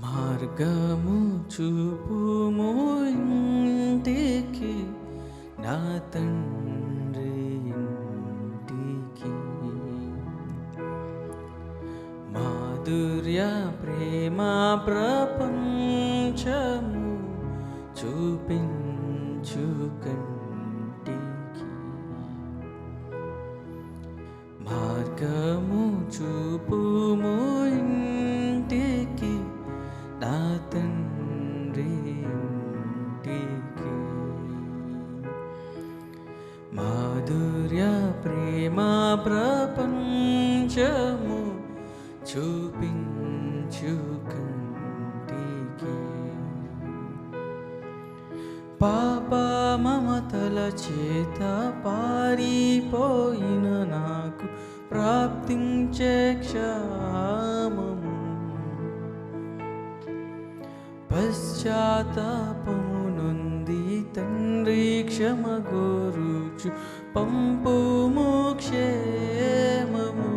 మార్గము చూపుము ఇంటికి నా తండ్రి ఇంటికి. మాధుర్య ప్రేమ ప్రపంచము చూపించు కంటికి. మార్గము చూపుము మా ప్రపంచము చూపించు కంటికి. పాప మమతల చేత పారిపోయిన నాకు ప్రాప్తించే క్షామము. పశ్చాత్తాపము నొంది తండ్రి క్షమ గోరుచు పంపుము క్షేమము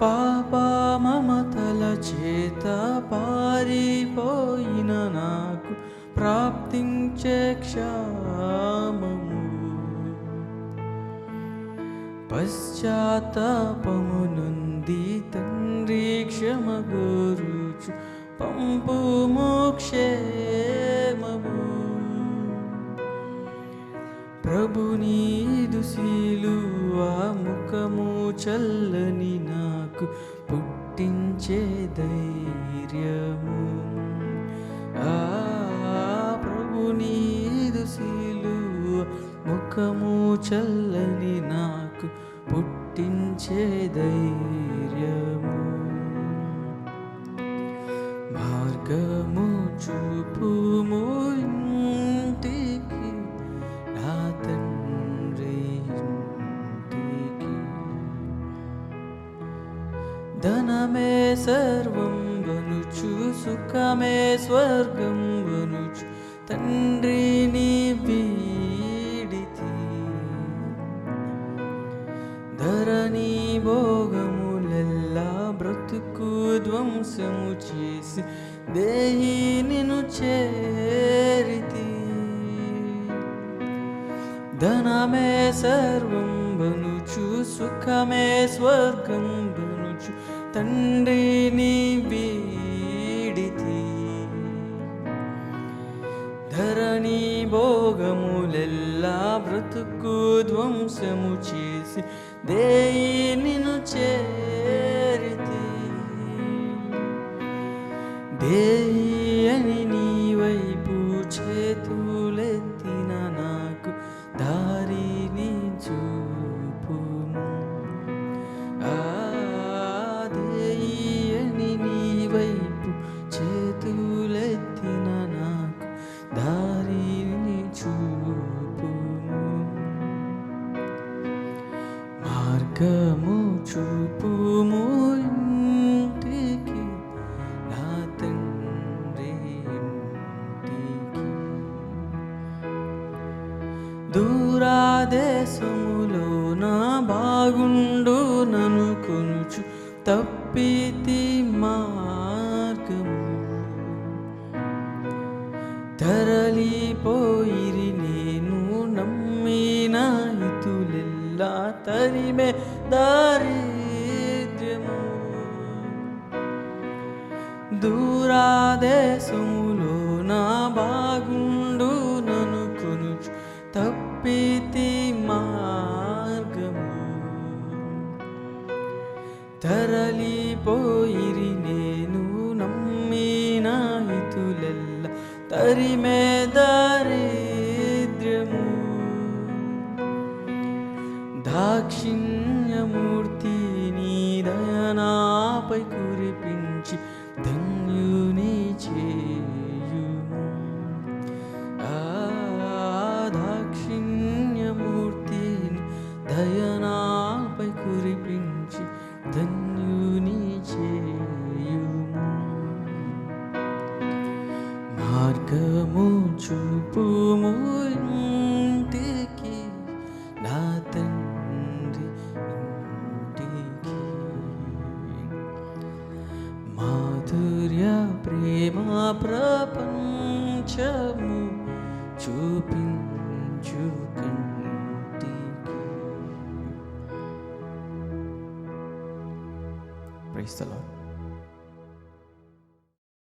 పాప మమతల చేత పారిపోయిన నాకు ప్రాప్తించే క్షామము. పశ్చాత్తాపము నుండి తండ్రి క్షమ గురుచు పంపు మోక్షేమము ప్రభు నీదు శీలువా ముఖము చల్లని నాకు పుట్టించే ధైర్యము. ఆ ప్రభు నీదు శీలువ ముఖము చల్లని నాకు పుట్టించే ధైర్యము. మార్గము చూపుము సుఖమే సర్వం వనుచు సుఖమే స్వర్గం వనుచు తండ్రిని వీడితి. ధరణి భోగములెల్లా బ్రతుకు ధ్వంసము చేసి దేహి నిను చేరితి. ధనమే సర్వం బనుచు సుఖమే స్వర్గం బనుచు తండ్రిని వీడితి ధరణి భోగములెల్లా బ్రతుకు ధ్వంసము చేసి దేయి నిను చేరితి దేయి అని నీ వైపు చేతులెత్తి మార్గము చూపుము ఇంటికి నా తండ్రి ఇంటికి. దూరాదేశములో నా బాగుండు నను కొనుచు తప్పితి దారిద్ర్యము. దూరాదేశములో నా బాగుండు నను కొనుచు తప్పితి మార్గము. తరలిపోయిరి నేను నమ్మిన హితులెల్ల తరిమే మార్గము చూపు ఇంటికి నా తండ్రి ఇంటికి. మాధుర్య ప్రేమ ప్రపంచము చూపించు కంటికి. ప్రైస్తలో